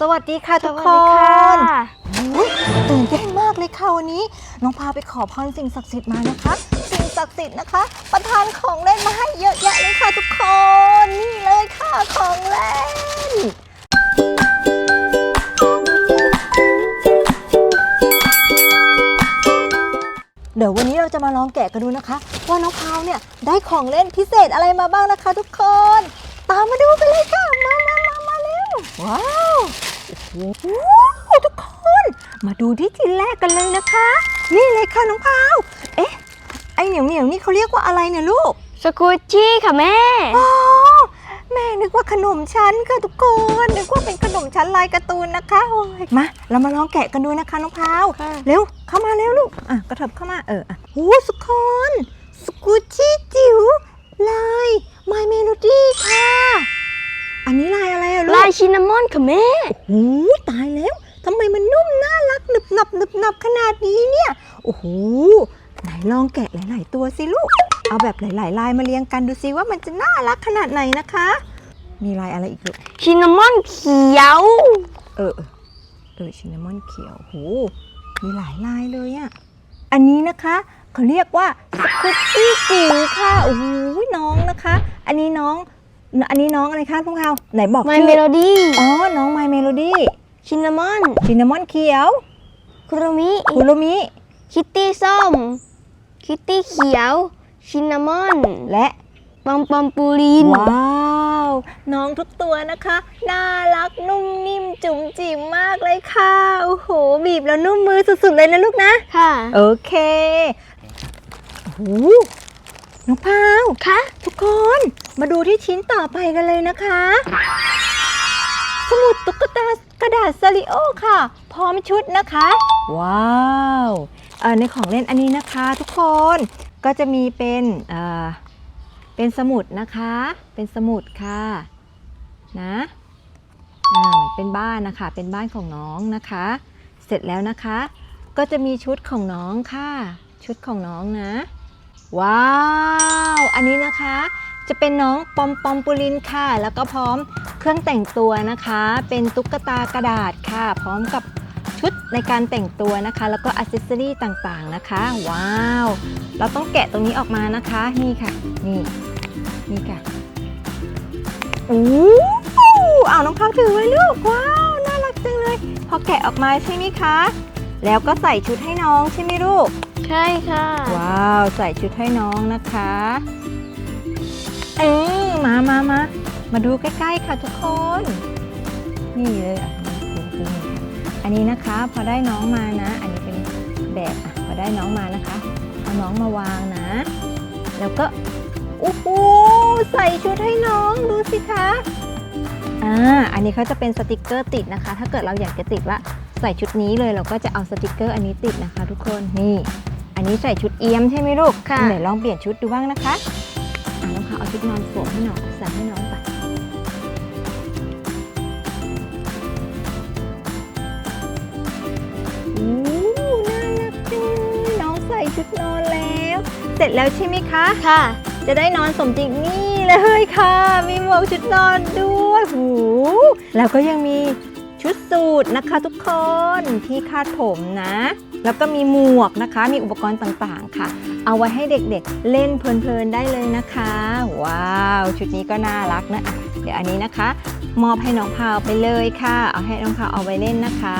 สวัสดีค่ะทุกคสวัสดีค่ะนอุ๊ยตื่นเต้นมากเลยค่ะวันนี้ น้องพาไปขอพรสิ่งศักดิ์สิทธิ์มานะคะ สิ่งศักดิ์สิทธิ์นะคะ ประทานของเล่นมาให้เยอะแยะเลยค่ะทุกคน นี่เลยค่ะของเล่นเดี๋ยววันนี้เราจะมาลองแกะกันดูนะคะ ว่าน้องพาวเนี่ยได้ของเล่นพิเศษอะไรมาบ้างนะคะ ทุกคน ตามมาดูกันเลยค่ะมามามามาเร็ วว้าวโอ้โหทุกคน มาดูที่ชิ้นแรกกันเลยนะคะ นี่เลยค่ะน้องพาวเอ๊ะ ไอเหนียวเหนียวๆนี่เขาเรียกว่าอะไรเนี่ยลูกสกูชี่ค่ะแม่ อ๋อ แม่นึกว่าขนมชั้นค่ะทุกคน นึกว่าเป็นขนมชั้นลายการ์ตูนนะคะโอ้ยมา เรามาลองแกะกันดูนะคะน้องพาวค่ะ เร็ว เข้ามาเร็วลูก อะ กระเถิบเข้ามา เอออะโอ้สุกคน สกูชี่จิ๋วลาย My Melody ค่ะ อันนี้ลายอะไรอะลูกลายชินนามอนค่ะแม่โอ้โหตายแล้วทำไมมันนุ่มน่ารักหนึบหนับหนึบหนับขนาดนี้เนี่ยโอ้โหไหนลองแกะหลาย ๆ ตัวสิลูก เอาแบบหลาย ๆ ลายมาเรียงกันดูสิว่ามันจะน่ารักขนาดไหนนะคะ มีลายอะไรอีกลูกชินนามอนเขียว เออเออเออชินนามอนเขียวโหมีหลายลายเลยอะอันนี้นะคะเขาเรียกว่าสกุตตี้จิ๋วค่ะโอ้โหน้องนะคะ อันนี้น้อง อันนี้น้องอะไรคะพวกเราไหนบอกไมชื่อเมโลดี้อ๋อ น้อง My Melody ชินนามอนชินนามอนเขียวคุโรมิคุโรมิ คิตตี้ส้ม คิตตี้เขียว ชินนามอนและปอมปอมปูลิน ว้าวน้องทุกตัวนะคะ น่ารักนุ่มนิ่มจุ๋มจิ๋มมากเลยค่ะ โอ้โห บีบแล้วนุ่มมือสุดๆเลยนะลูกนะ ค่ะโอเคโอ้โหน้องพาวค่ะทุกคน มาดูที่ชิ้นต่อไปกันเลยนะคะ สมุดตุ๊กตากระดาษซาริโอค่ะ พร้อมชุดนะคะ ว้าวในของเล่นอันนี้นะคะทุกคนก็จะมีเป็นเป็นสมุดนะคะ เป็นสมุดค่ะนะเหมือนเป็นบ้านนะคะ เป็นบ้านของน้องนะคะ เสร็จแล้วนะคะ ก็จะมีชุดของน้องค่ะ ชุดของน้องนะ ว้าว อันนี้นะคะ จะเป็นน้องปอมปอมปูลินค่ะ แล้วก็พร้อมเครื่องแต่งตัวนะคะ เป็นตุ๊กตากระดาษค่ะ พร้อมกับชุดในการแต่งตัวนะคะ แล้วก็อัซเซอรี่ต่างๆนะคะ ว้าว เราต้องแกะตรงนี้ออกมานะคะ นี่ค่ะ นี่ นี่ค่ะอู้เอาน้องพักถือไว้ลูก ว้าว น่ารักจังเลย พอแกะออกมาใช่ไหมคะ แล้วก็ใส่ชุดให้น้องใช่ไหมลูก ใช่ค่ะ ว้าว ใส่ชุดให้น้องนะคะ เออมามามามาดูใกล้ๆค่ะทุกคน นี่เลยอะนี่นี่อันนี้นะคะพอได้น้องมานะ อันนี้เป็นแบบอะพอได้น้องมานะคะเอาน้องมาวางนะ แล้วก็โอ้โหใส่ชุดให้น้องดูสิคะอ่าอันนี้เขาจะเป็นสติกเกอร์ติดนะคะ ถ้าเกิดเราอยากจะติดว่าใส่ชุดนี้เลยเราก็จะเอาสติกเกอร์อันนี้ติดนะคะ ทุกคนนี่ อันนี้ใส่ชุดเอี้ยมใช่ไหมลูกค่ะไหนลองเปลี่ยนชุดดูบ้างนะคะอ่า น้องพาเอาชุดนอนสวมให้น้องใส่ให้น้องไปอู้น่ารักจังเลยน้องใส่ชุดนอนแล้ว เสร็จแล้วใช่ไหมคะ ค่ะ จะได้นอนสมจริงนี่เลยค่ะ มีหมวกชุดนอนด้วยหูแล้วก็ยังมีชุดสูทนะคะทุกคนที่คาดผมนะ แล้วก็มีหมวกนะคะ มีอุปกรณ์ต่างๆค่ะ เอาไว้ให้เด็กๆเล่นเพลินๆได้เลยนะคะ ว้าว ชุดนี้ก็น่ารักนะะเดี๋ยวอันนี้นะคะ มอบให้น้องพาวไปเลยค่ะ เอาให้น้องพาวเอาไว้เล่นนะคะ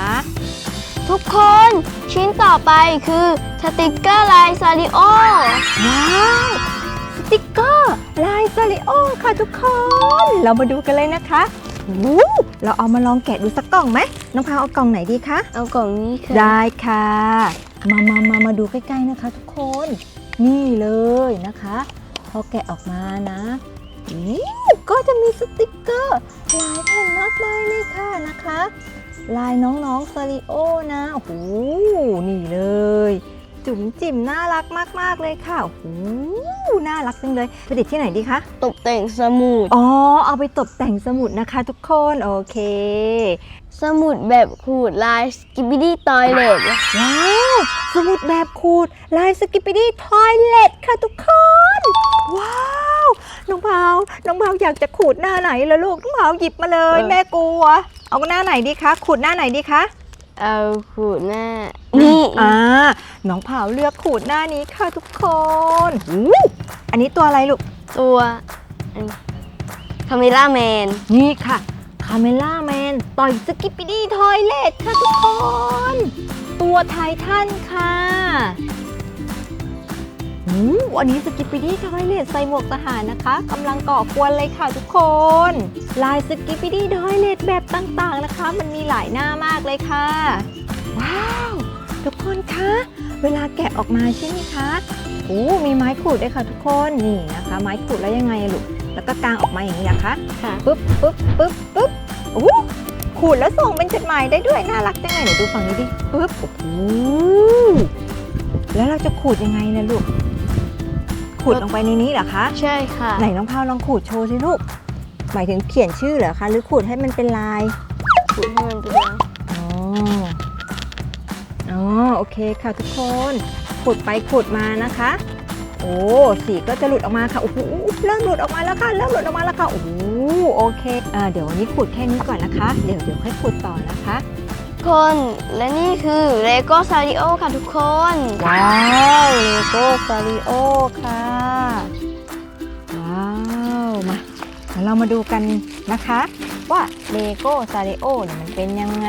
ทุกคนชิ้นต่อไปคือสติกเกอร์ลายซาริโอ ว้าวสติกเกอร์ลายซาริโอค่ะทุกคน เรามาดูกันเลยนะคะ วู้เราเอามาลองแกะดูสักกล่องไหมน้องพาวเอากล่องไหนดีคะ เอากล่องนี้ค่ะ ได้ค่ะ มามามามาดูใกล้ๆนะคะ ทุกคน นี่เลยนะคะ พอแกะออกมานะนี่ก็จะมีสติกเกอร์หลายแผ่นมากมายเลยค่ะนะคะ ลายน้องๆซาริโอนะ โอ้โห นี่เลย จุ๋มจิ๋มน่ารักมาก ๆ เลยค่ะโอ้โหน่ารักจังเลยไปติดที่ไหนดีคะตกแต่งสมุด อ๋อเอาไปตกแต่งสมุดนะคะ ทุกคนโอเค สมุดแบบขูดลายสกิบิดี้ตอยเลตว้าวสมุดแบบขูดลายสกิปปิดี้ทอยเลตค่ะทุกคน ว้าวน้องพาวน้องพาวอยากจะขูดหน้าไหนล่ะลูกน้องพาวหยิบมาเลย แม่กลัว เอาหน้าไหนดีคะขูดหน้าไหนดีคะ เอาขูดหน้า นี่อ่าน้องเผาเลือกขูดหน้านี้ค่ะทุกคนอู้อันนี้ตัวอะไรลูก ตัวคาเมล่าแมน นี่ค่ะ คาเมล่าแมน ต่อยสกิปปิดี้ทอยเลทค่ะทุกคน ตัวไททันค่ะ อู้อันนี้สกิปปิดี้ทอยเลทใส่หมวกทหารนะคะกำลังก่อกวนเลยค่ะทุกคน ลายสกิปปิดี้ทอยเลทแบบต่างๆนะคะ มันมีหลายหน้ามากเลยค่ะ ว้าว ทุกคนคะ เวลาแกะออกมาใช่ไหมคะโอ้มีไม้ขูดด้วยค่ะทุกคนนี่นะคะ ไม้ขูดแล้วยังไงอะลูกแล้วก็กางออกมาอย่างนี้นะคะค่ะปึ๊บปึ๊บปึ๊บปึ๊บโอ้ขูดแล้วส่งเป็นจดหมายได้ด้วยน่ารักจังเลยเดี๋ยวดูฝั่งนี้ดิปึ๊บโอ้โหแล้วเราจะขูดยังไงนะลูก ขูดลงไปในนี้เหรอคะ ใช่ค่ะ ไหนน้องพาวลองขูดโชว์สิลูก หมายถึงเขียนชื่อเหรอคะ หรือขูดให้มันเป็นลาย ขูดให้มันเป็นลาย อ๋อ อ๋อ โอเคค่ะทุกคน ขูดไปขูดมานะคะ โอ้สีก็จะหลุดออกมาค่ะ โอ้โห เริ่มหลุดออกมาแล้วค่ะ เริ่มหลุดออกมาแล้วค่ะ โอ้โห โอเคอ่าเดี๋ยววันนี้ขูดแค่นี้ก่อนนะคะ เดี๋ยวเดี๋ยวค่อยขูดต่อนะคะ คน และนี่คือเลโก้ซาริโอค่ะทุกคน ว้าวเลโก้ซาริโอค่ะ ว้าวมาเดี๋ยวเรามาดูกันนะคะ ว่าเลโก้ซาริโอเนี่ยมันเป็นยังไง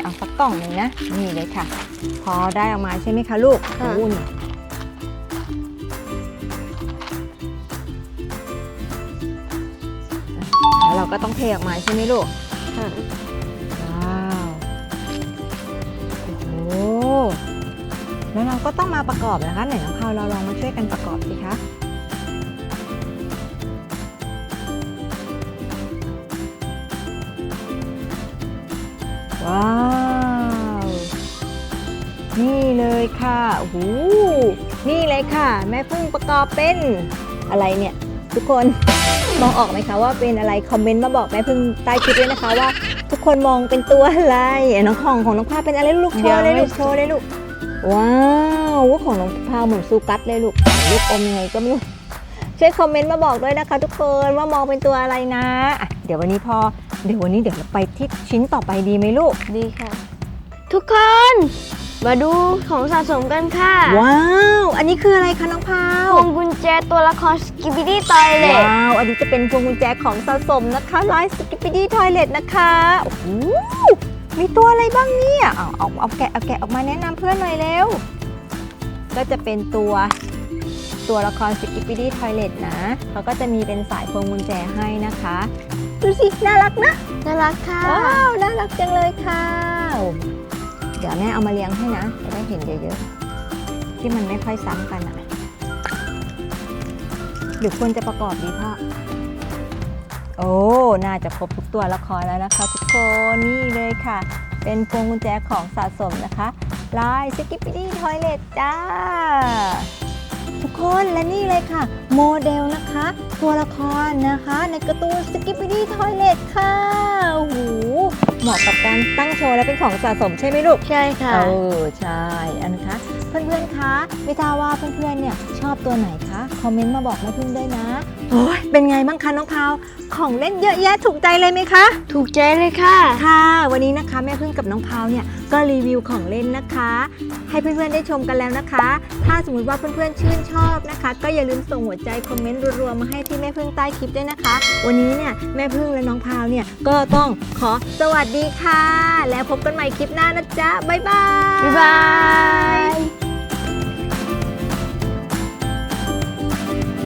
เอาสักกล่องหนึ่งนะ นี่เลยค่ะ พอได้ออกมาใช่ไหมคะลูกค่ะโอ้นี่แล้วเราก็ต้องเทออกมาใช่ไหมลูก ค่ะ แล้วเราก็ต้องมาประกอบนะคะไหนน้องพาวเราลองมาช่วยกันประกอบสิคะว้าว นี่เลยค่ะโอ้โหนี่เลยค่ะ แม่พึ่งประกอบเป็นอะไรเนี่ย ทุกคนมองออกไหมคะว่าเป็นอะไรคอมเมนต์มาบอกแม่พึ่งใต้คลิปด้วยนะคะว่า ทุกคนมองเป็นตัวอะไรอะน้องของของน้องพาเป็นอะไรลูกโชว์เลยลูกโชว์เลยลูกว้าวว่าของน้องพาวเหมือนซูกัสเลยลูกลูกอมยังไงก็ไม่รู้ช่วยคอมเมนต์มาบอกด้วยนะคะ ทุกคนว่ามองเป็นตัวอะไรนะะเดี๋ยววันนี้พอเดี๋ยววันนี้เดี๋ยวเราไปที่ชิ้นต่อไปดีไหมลูกดีค่ะ ทุกคน มาดูของสะสมกันค่ะ ว้าว อันนี้คืออะไรคะน้องพาวพวงกุญแจตัวละครสกิบิดี้ตอยเลว้าว อันนี้จะเป็นพวงกุญแจของสะสมนะคะลายสกิปปี้ดี้ทอยเลตนะคะโอ้โหมีตัวอะไรบ้างเนี่ย เอาเอาเอาแกะเอาแกะออกมาแนะนำเพื่อนหน่อยเร็ว ก็จะเป็นตัวตัวละครสกิปปี้ดี้ทอยเลตนะ เขาก็จะมีเป็นสายพวงกุญแจให้นะคะ ดูสิ น่ารักนะ น่ารักค่ะ ว้าว น่ารักจังเลยค่ะเดี๋ยวแม่เอามาเลี้ยงให้นะจะได้เห็นเยอะๆ ที่มันไม่ค่อยซ้ำกันอะหรือควรจะประกอบดีพ่อ โอ้ น่าจะครบทุกตัวละครแล้วนะคะ ทุกคนนี่เลยค่ะ เป็นพวงกุญแจของสะสมนะคะลายสกิปปี้ดี้ทอยเลตจ้า ทุกคนและนี่เลยค่ะ โมเดลนะคะ ตัวละครนะคะ ในการ์ตูนสกิปปี้ดี้ทอยเลตค่ะโอ้โห เหมาะกับการตั้งโชว์และเป็นของสะสมใช่ไหมลูก ใช่ค่ะ เออ ใช่ อันนะคะ เพื่อนๆ คะ ไม่ทราบว่าเพื่อนๆ เนี่ยชอบตัวไหนคะ คอมเมนต์มาบอกแม่พึ่งด้วยนะโอ้ยเป็นไงบ้างคะน้องพาว ของเล่นเยอะแยะถูกใจเลยไหมคะ ถูกใจเลยค่ะ ค่ะ วันนี้นะคะแม่พึ่งกับน้องพาวเนี่ยก็รีวิวของเล่นนะคะ ให้เพื่อนๆได้ชมกันแล้วนะคะ ถ้าสมมติว่าเพื่อนๆชื่นชอบนะคะ ก็อย่าลืมส่งหัวใจคอมเมนต์รัวๆมาให้ที่แม่พึ่งใต้คลิปด้วยนะคะ วันนี้เนี่ยแม่พึ่งและน้องพาวเนี่ยก็ต้องขอสวัสดีค่ะ แล้วพบกันใหม่คลิปหน้านะจ๊ะบ๊ายบายบ๊ายบาย